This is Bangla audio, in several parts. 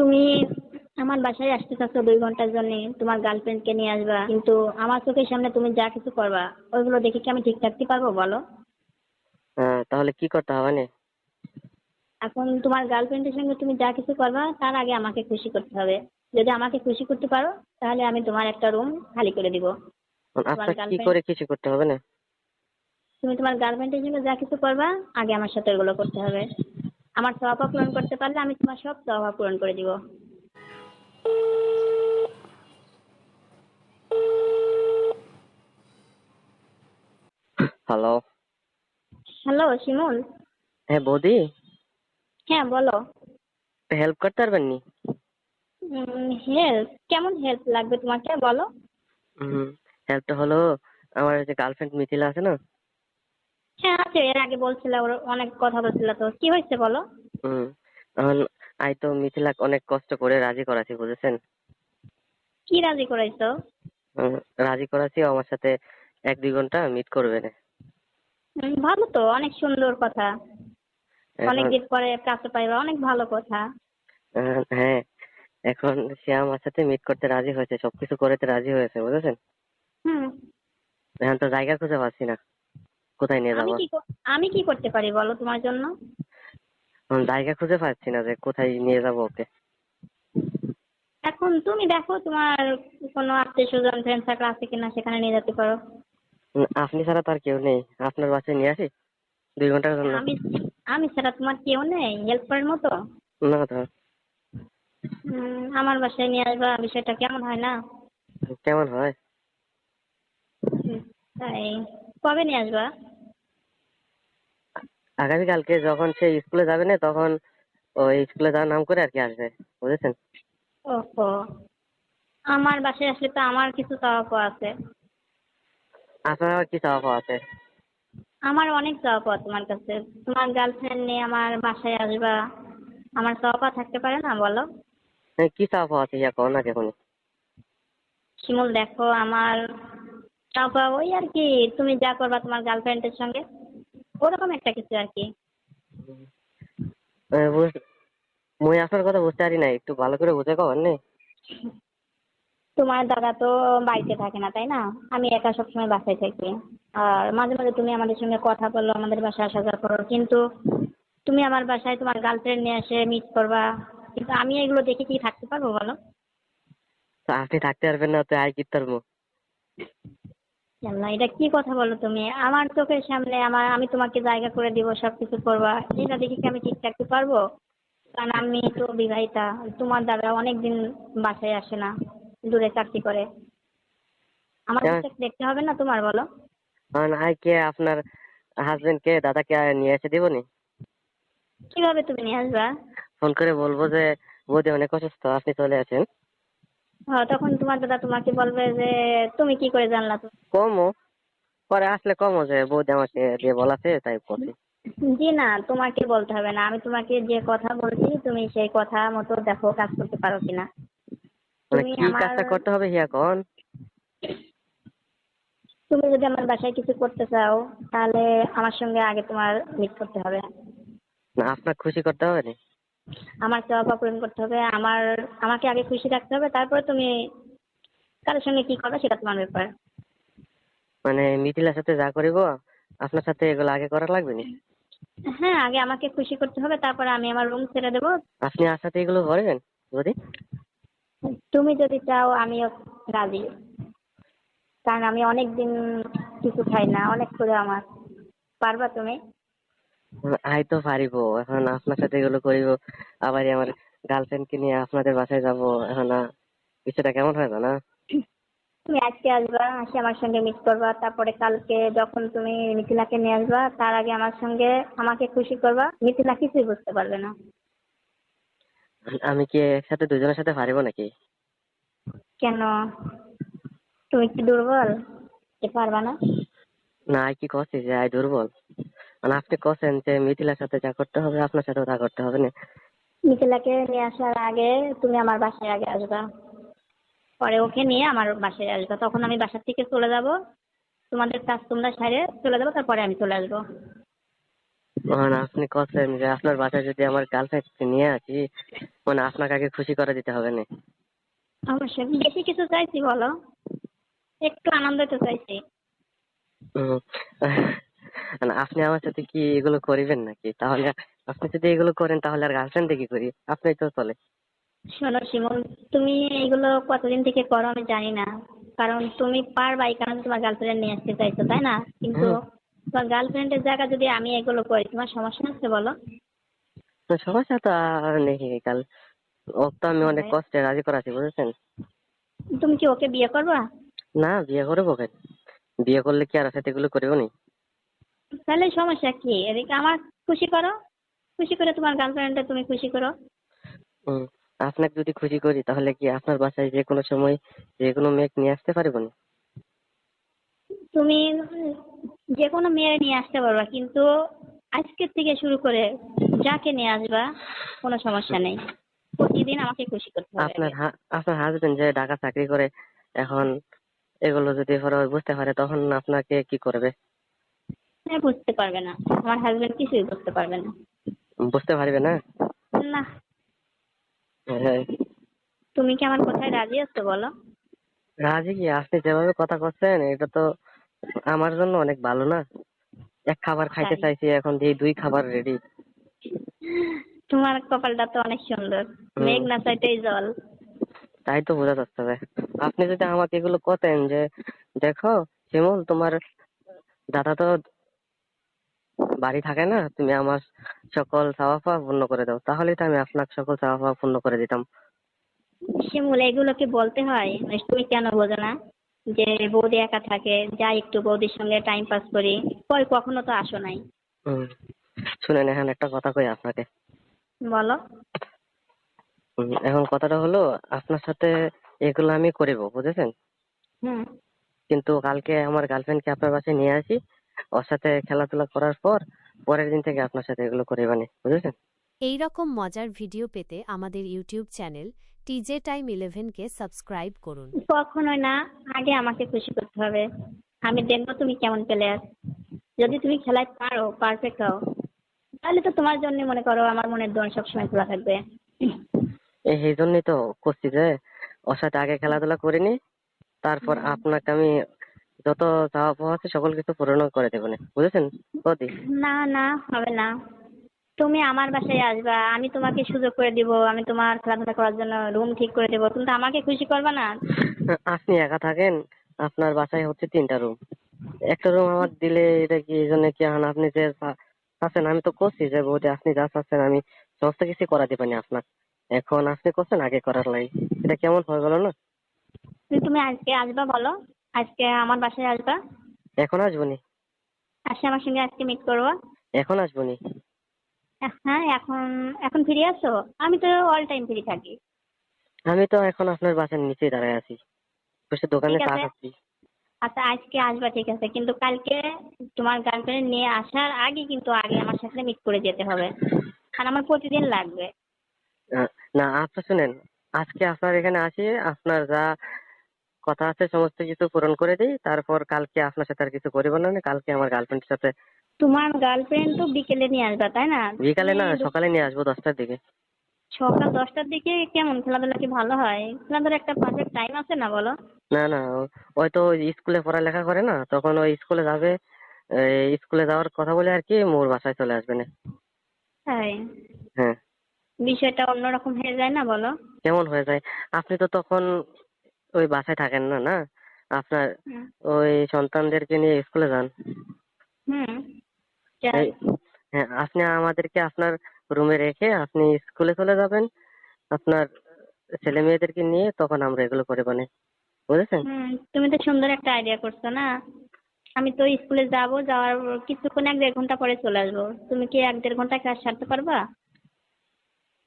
তুমি আমার বাসায় আসতে চাচ্ছ দুই ঘণ্টার জন্য তোমার গার্লফ্রেন্ডকে নিয়ে আসবা কিন্তু আমার চোখের সামনে তুমি যা কিছু করবা ওইগুলো দেখে কি আমি ঠিক থাকতে পারব বলো? হ্যাঁ তাহলে কি করতে হবে না এখন তোমার গার্লফ্রেন্ডের সঙ্গে তুমি যা কিছু করবা তার আগে আমাকে খুশি করতে হবে। যদি আমাকে খুশি করতে পারো তাহলে আমি তোমার একটা রুম খালি করে দিব। আপনার কি করে কিছু করতে হবে না? তুমি তোমার গার্লফ্রেন্ডের সঙ্গে যা কিছু করবা আগে আমার সাথে ওগুলো করতে হবে। আমার স্বভাব পূরণ করতে পারলে আমি তোমার সব স্বভাব পূরণ করে দিব। Hello hello Shimul? হ্যাঁ বৌদি? হ্যাঁ বলো। হেল্প করতে পারবেন নি? হেল্প কেমন হেল্প লাগবে তোমাকে বলো? হুম হেল্পটা হলো আমার যে গার্লফ্রেন্ড মিথিলা আছে না হ্যাঁ আছে এর আগে বলছিলে ওর অনেক কথা বলছিল তো। কি হয়েছে বলো? হুম এখন আই তো মিথিলা অনেক কষ্ট করে রাজি করাছি বুঝেছেন? কি রাজি করাইছো? হুম, রাজি করাছি আমার সাথে এক দুই ঘণ্টা মিট করবে না। হুম, ভালো তো অনেক সুন্দর কথা। অনেক অনেকদিন পরে কাছে পাইবা অনেক ভালো কথা। হ্যাঁ এখন সে আমার সাথে মিট করতে রাজি হয়েছে সবকিছু করতে রাজি হয়েছে বুঝেছেন? হুম। এখন তো জায়গা খুঁজে পাচ্ছি না। কোথায় নিয়ে আমি যাব? কি আমি কি করতে পারি বলো তোমার জন্য? জায়গা খুঁজে পাচ্ছি না যে কোথায় নিয়ে যাব ওকে। এখন তুমি দেখো তোমার কোনো আত্মীয় স্বজন ফ্রেন্ড সার্কেল আছে কিনা সেখানে নিয়ে যেতে পারো। আপনি ছাড়া তো আর কেউ নেই। আপনার বাসায় নিয়ে আসি? দুই ঘণ্টার জন্য? আমি আমি ছাড়া তোমার কেউ নেই হেল্প করার মতো? না তো। আমার বাসায় নিয়ে আসবা বিষয়টা কেমন হয় না? কেমন হয়? তাই। কবে নিয়ে আসবা? আগামীকালকে যখন সে স্কুলে যাবে না তখন ওই স্কুলে যাওয়ার নাম করে আর কি আসবে বুঝেছেন? ওহো আমার বাসায় আসলে তো আমার কিছু চাওয়া পাওয়া আছে। আপনার আবার কি চাওয়া পাওয়া আছে? আমার অনেক চাওয়া পাওয়া তোমার কাছে। তোমার গার্লফ্রেন্ড নিয়ে আমার বাসায় আসবা আমার চাওয়া পাওয়া থাকতে পারে না বলো? হ্যাঁ, কি চাওয়া পাওয়া আছে ইয়া কো না দেখুন শিমুল দেখো আমার চাওয়া পাওয়া ওই আর কি তুমি যা করবা তোমার গার্লফ্রেন্ডের সঙ্গে। ওরকম একটা কিছু আর কি। মুই আপনার কথা বুঝতে পারি না একটু ভালো করে বুঝে কর নে। তোমার দাদা তো বাড়িতে থাকে না তাই না? আমি একা সবসময় বাসায় থাকি। আর মাঝে মাঝে তুমি আমাদের সঙ্গে কথা বলল আমাদের বাসায় আসা যাওয়া করো। কিন্তু তুমি আমার বাসায় তোমার গার্লফ্রেন্ড নিয়ে এসে মিট করবা। কিন্তু আমি এগুলো দেখে কি থাকতে পারব বলো? আপনি থাকতে পারবেন না তো আই কি পারব আল্লাহ এটা কি কথা বলো তুমি? আমার চোখের সামনে আমার আমি তোমাকে জায়গা করে দিব সব কিছু করবা। এটা দেখে কি আমি ঠিক থাকতে পারব? কারণ আমি তো বিবাহিতা তোমার দাদা অনেকদিন বাসায় আসে না দূরে চাকরি করে। আমার হ্যাঁ। দেখতে হবে না তোমার বলো। কারণ কে আপনার হাজবেন্ড কে দাদাকে নিয়ে এসে দিব নি? কীভাবে তুমি নিয়ে আসবা? ফোন করে বলব যে বৌদি অনেক অসুস্থ আপনি চলে আসেন। হ্যাঁ তখন তোমার দাদা তোমাকে বলবে যে তুমি কি করে জানলা তো? কমও পরে আসলে কমও যে বৌদি আমাকে দিয়ে বলাছে তাই করছি জি না তোমাকে বলতে হবে না। আমি তোমাকে যে কথা বলছি তুমি সেই কথা মতো দেখো কাজ করতে পারো কিনা। মানে তুমি কি কাজটা করতে হবে হিয়া কোন? তুমি যদি আমার বাসায় কিছু করতে চাও তাহলে আমার সঙ্গে আগে তোমার মিট করতে হবে। না আপনার খুশি করতে হবে না? আমার চাওয়া পূরণ করতে হবে আমার আমাকে আগে খুশি রাখতে হবে তারপরে তুমি কারোর সঙ্গে কি করবে সেটা তোমার ব্যাপার। মানে মিথিলার সাথে যা করিব আপনার সাথে এগুলো আগে করা লাগবে না? হ্যাঁ আগে আমাকে খুশি করতে হবে তারপরে আমি আমার রুম ছেড়ে দেবো। আপনি আর সাথে এগুলো করবেন বৌদি তুমি যদি চাও আমিও রাজি। কারণ আমি অনেক দিন কিছু খাই না অনেক করে আমার। পারবা তুমি? আই তো পারিব। এখন আপনার সাথে এগুলো করিব আবার আমার গার্লফ্রেন্ডকে নিয়ে আপনাদের বাসায় যাব। এখন বিষয়টা কেমন হয় না তুমি আজকে আসবা আসে আমার সঙ্গে মিট করবা। তারপরে কালকে যখন তুমি মিথিলাকে নিয়ে আসবা তার আগে আমার সঙ্গে আমাকে খুশি করবা। মিথিলা কিছুই বুঝতে পারবে না। আমি কি একসাথে দুজনের সাথে পারিব নাকি? কেন? তুমি কি দুর্বল? যে পারবা না? না কি কছি যে আই দুর্বল। মানে আপনি কছেন যে মিথিলার সাথে যা করতে হবে আপনার সাথেও তা করতে হবে না? মিথিলাকে নিয়ে আসার আগে তুমি আমার বাসায় আগে আসবা। পরে ওকে নিয়ে আমার বাসায় আসবা। তখন আমি বাসার থেকে চলে যাব। তোমাদের কাজ তোমরা সারে চলে যাব তারপরে আমি চলে আসব। মানে আপনি করছেন যে আপনার বাসায় যদি আমার গার্লফ্রেন্ডকে নিয়ে আসি মানে আপনাকে আগে খুশি করে দিতে হবে না? অবশ্যই। বেশি কিছু চাইছি বলো। একটু আনন্দ তো চাইছি। আপনি আমার সাথে কি এগুলো করিবেন নাকি? তাহলে আপনি যদি এগুলো করেন তাহলে আর গার্লফ্রেন্ডে কি করি। আপনি তো চলে। শোনো শিমুল তুমি এইগুলো কতদিন থেকে করো আমি জানি না। কারণ তুমি পারবা এই কারণে তোমার গার্লফ্রেন্ড নিয়ে আসতে চাইছো তাই না? কিন্তু। তোমার গার্লফ্রেন্ডের জায়গা যদি আমি এগুলো করি তোমার সমস্যা আছে বলো? তো সমস্যা তো আর নেই কাল। ও তো আমি অনেক কষ্টে রাজি করাছি বুঝেছেন? তুমি কি ওকে বিয়ে করবা? না বিয়ে করব কেন? বিয়ে করলে কি আর সাথে এগুলো করিব নি? তাহলে সমস্যা কি? এদিকে আমার খুশি করো। খুশি করে তোমার গার্লফ্রেন্ডটা তুমি খুশি করো। হুম। আপনাকে যদি খুশি করি তাহলে কি আপনার বাসায় যে কোনো সময় যে কোনো মেয়ে নিয়ে আসতে পারব না? তুমি যে কোনো মেয়ে নিয়ে আসতে পারবা কিন্তু আজকের থেকে শুরু করে যাকে নিয়ে আসবা কোনো সমস্যা নেই। প্রতিদিন আমাকে খুশি করতে হবে আপনার আপনার হাজবেন্ড যে ঢাকা চাকরি করে এখন এগুলো যদি পরে বুঝতে পারে তখন আপনাকে কি করবে? বুঝতে পারবে না। আমার হাজবেন্ড কিছুই বুঝতে পারবে না। বুঝতে পারবে না? না। হ্যাঁ। তুমি কি আমার কথায় রাজি আছো বলো? রাজি কি? আপনি যেভাবে কথা করছেন এটা তো আমার জন্য অনেক ভালো না। এক খাবার খাইতে চাইছি এখন দিয়ে দুই খাবার রেডি তোমার কপালটা তো অনেক সুন্দর। মেঘ না চাইতেই জল। তাই তো বোঝা যাচ্ছে ভাই। আপনি যদি আমাকে এগুলো করতেন যে দেখো শিমুল তোমার দাদা তো বাড়ি থাকে না তুমি আমার সকল চাওয়া পাওয়া পূর্ণ করে দাও। তাহলেই তো আমি আপনাকে সকল চাওয়া পাওয়া পূর্ণ করে দিতাম। শিমুল এগুলো কি বলতে হয় তুমি কেন বোঝো না? যে বৌদি একা থাকে যাই একটু বৌদির সঙ্গে টাইম পাস করি কই কখনো তো আসো নাই। শুনেন এখন একটা কথা কই আপনাকে। বলো। এখন কথাটা হলো আপনার সাথে এগুলো আমি করিব বুঝেছেন? হুম। কিন্তু কালকে আমার গার্লফ্রেন্ডকে আপনার বাসায় নিয়ে আসি ওর সাথে খেলাধুলা করার পর পরের দিন থেকে আপনার সাথে এগুলো করিবানি বুঝেছেন? এই রকম মজার ভিডিও পেতে আমাদের ইউটিউব চ্যানেল টিজে টাইম ইলেভেনকে সাবস্ক্রাইব করুন। কখনোই না আগে আমাকে খুশি করতে হবে। আমি দেখব তুমি কেমন প্লেয়ার যদি তুমি খেলায় পারো পারফেক্ট হও। তাহলে তো তোমার জন্য মনে করো আমার মনের দোয়ার সবসময় খোলা থাকবে। এই এই জন্যই তো করছি যে ওর সাথে আগে খেলাধুলা করিনি তারপর আপনাকে আমি যত চাওয়া পাওয়া আছে সকল কিছু পূরণ করে দেবো না। বুঝেছেন? বৌদি না না হবে না। তুমি আমার বাসায় আসবা আমি তোমাকে সুযোগ করে দিব আমি তোমার খেলাধুলা করার জন্য রুম ঠিক করে দেবো। তুমি তো আমাকে খুশি করবে না? আপনি একা থাকেন আপনার বাসায় হচ্ছে তিনটা রুম একটা রুম আমার দিলে এটা কি এই জন্য কি এখন আপনি যে চাচ্ছেন আমি তো করছি যে বৌদি আপনি যা চাচ্ছেন আমি সমস্ত কিছু করা দিবেনি আপনার। এখন আপনি করছেন আগে করার লাই। এটা কেমন হয়ে গেল না? তুমি আজকে আসবা বলো। আজকে আমার বাসায় আসবা? এখন আসবনি। আসে আমার সঙ্গে আজকে মিট করব। এখন আসবনি। হ্যাঁ এখন এখন ফ্রি আছো আমি তো অল টাইম ফ্রি থাকি। আমি তো এখন আপনার বাসার নিচে দাঁড়ায় আছি। বসে দোকানে চা খাচ্ছি। আচ্ছা আজকে আসবা ঠিক আছে। কিন্তু কালকে তোমার গার্লফ্রেন্ড নিয়ে আসার আগে কিন্তু আগে আমার সাথে মিট করে যেতে হবে। আর আমার প্রতিদিন লাগবে। না আচ্ছা শুনেন। আজকে আপনার এখানে আসি আপনার যা কথা আছে সমস্ত কিছু পূরণ করে দিই তারপর কালকে আপনার সাথে আর কিছু করিব না কালকে আমার গার্লফ্রেন্ডের সাথে। তোমার গার্লফ্রেন্ড তো বিকেলে নিয়ে আসবে তাই না? বিকালে না সকালে নিয়ে আসব দশটার দিকে। সকাল দশটার দিকে কেমন? খেলাধুলা কি ভালো হয়? খেলাধুলার একটা পারফেক্ট টাইম আছে না বলো? না না ওই তো স্কুলে পড়ালেখা করে না তখন ওই স্কুলে যাবে স্কুলে যাওয়ার কথা বলে আর কি মোর বাসায় চলে আসবে না। তাই? হ্যাঁ। বিষয়টা অন্যরকম হয়ে যায় না বলো? কেমন হয়ে যায়? আপনি তো তখন ওই বাসায় থাকেন না না? আপনার ওই সন্তানদেরকে নিয়ে স্কুলে যান। হ্যাঁ আপনি আমাদেরকে আপনার রুমে রেখে আপনি স্কুলে চলে যাবেন। আপনার ছেলে মেয়েদেরকে নিয়ে তখন আমরা এগুলো করে বানে বুঝেছেন? তুমি তো সুন্দর একটা আইডিয়া করছ না? আমি তো স্কুলে যাব যাওয়ার কিছুক্ষণ এক দেড় ঘণ্টা পরে চলে আসব। তুমি কি এক দেড় ঘণ্টা কাজ সারতে পারবা?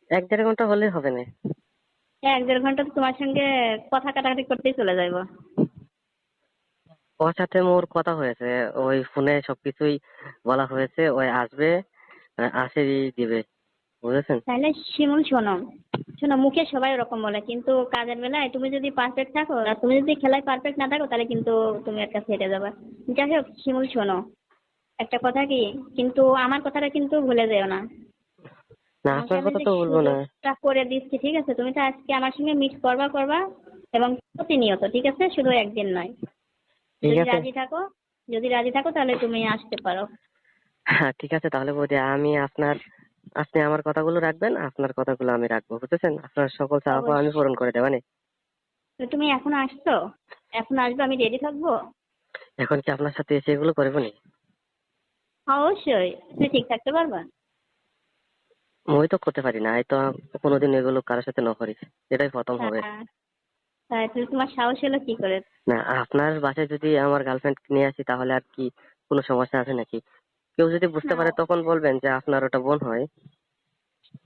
এক দেড় ঘণ্টা হলে হবে না। এক দেড় ঘণ্টা তো তোমার সঙ্গে কথা কাটাকাটি করতেই চলে যাব ওর সাথে মোর কথা হয়েছে ওই ফোনে সবকিছুই বলা হয়েছে ওই আসবে আসে দিবে বুঝেছেন? তাহলে শিমুল শোনো শোনো মুখে সবাই ওরকম বলে কিন্তু কাজের বেলায় তুমি যদি পারফেক্ট থাকো আর তুমি যদি খেলায় পারফেক্ট না থাকো তাহলে কিন্তু তুমি একটা হেরে যাবে। যাই হোক শিমুল শোনো একটা কথা কি কিন্তু আমার কথাটা কিন্তু ভুলে যেও না। না তোমাকে কথা তো বলব না। করে দিচ্ছি ঠিক আছে? তুমি তো আজকে আমার সঙ্গে মিট করবা করবা এবং প্রতিনিয়ত ঠিক আছে? শুধু একদিন নয়। ঠিক যদি আছে। রাজি থাকো যদি রাজি থাকো তাহলে তুমি আসতে পারো। হ্যাঁ ঠিক আছে। তাহলে বৌদি আমি আপনার আপনি আমার কথাগুলো রাখবেন আপনার কথাগুলো আমি রাখব বুঝেছেন? আপনার সকল চাওয়া আমি পূরণ করে দেবো নে? তুমি এখন আসছো? এখন আসবে? আমি রেডি থাকব? এখন কি আপনার সাথে এসে এগুলো করব নি? অবশ্যই। তুমি ঠিক থাকতে পারবা? মই তো করতে পারি না এই তো কোনোদিন এগুলো কারোর সাথে ন করি এটাই প্রথম হবে। হ্যাঁ। তাই তুমি তোমার সাহস হলো কি করে? না আপনার বাসায় যদি আমার গার্লফ্রেন্ড নিয়ে আসি তাহলে আর কি কোনো সমস্যা আছে নাকি? কেউ যদি বুঝতে পারে তখন বলবেন যে আপনার ওটা বোন হয়।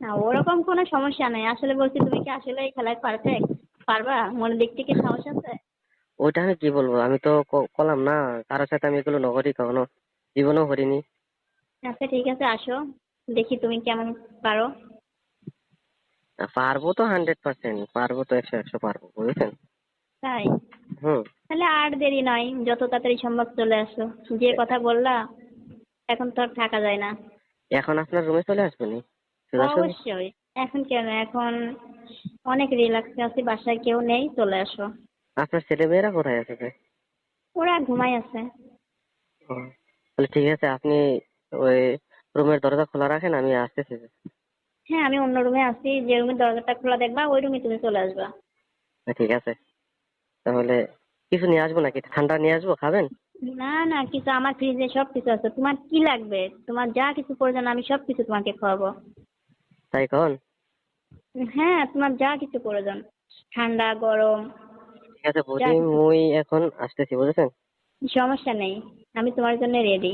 না ওরকম কোনো সমস্যা নাই। আসলে বলছি তুমি কি আসলে এই খেলায় পারফেক্ট পারবা? মনের দিক থেকে সাহস আছে? ওইটা আমি কি বলব? আমি তো কলাম না। কারোর সাথে আমি এগুলো নকরি কখনো জীবনেও করিনি। আচ্ছা ঠিক আছে আসো। দেখি তুমি কেমন পারো। পারব তো হান্ড্রেড পার্সেন্ট পারব তো একশো একশো পারব বুঝেছেন? তাই? হুম। তাহলে আর দেরি নয় যত তাড়াতাড়ি সম্ভব চলে আসো। যে কথা বললা এখন তো আর থাকা যায় না। এখন আপনার রুমে চলে আসবেনি অবশ্যই। এখন কেন? এখন অনেক রিল্যাক্সে আছি বাসায় কেউ নেই চলে আসো। আপনার ছেলে মেয়েরা কোথায় আছে ওরা ঘুমাই আছে। তাহলে ঠিক আছে আপনি ওই রুমের দরজা খোলা রাখেন আমি আসতেছি। হ্যাঁ আমি অন্য রুমে আছি যে রুমের দরজাটা খোলা দেখবা ওই রুমে তুমি চলে আসবা। ঠিক আছে। তাহলে কিছু নিয়ে আসব নাকি? ঠান্ডা নিয়ে আসব খাবেন? না না কিছু আমার ফ্রিজে সব কিছু আছে। তোমার কি লাগবে? তোমার যা কিছু প্রয়োজন আমি সব কিছু তোমাকে খাওয়াবো। তাই কন? হ্যাঁ তোমার যা কিছু প্রয়োজন। ঠান্ডা গরম ঠিক আছে বৌদি মুই এখন আসতেছি বুঝেছেন? সমস্যা নেই আমি তোমার জন্য রেডি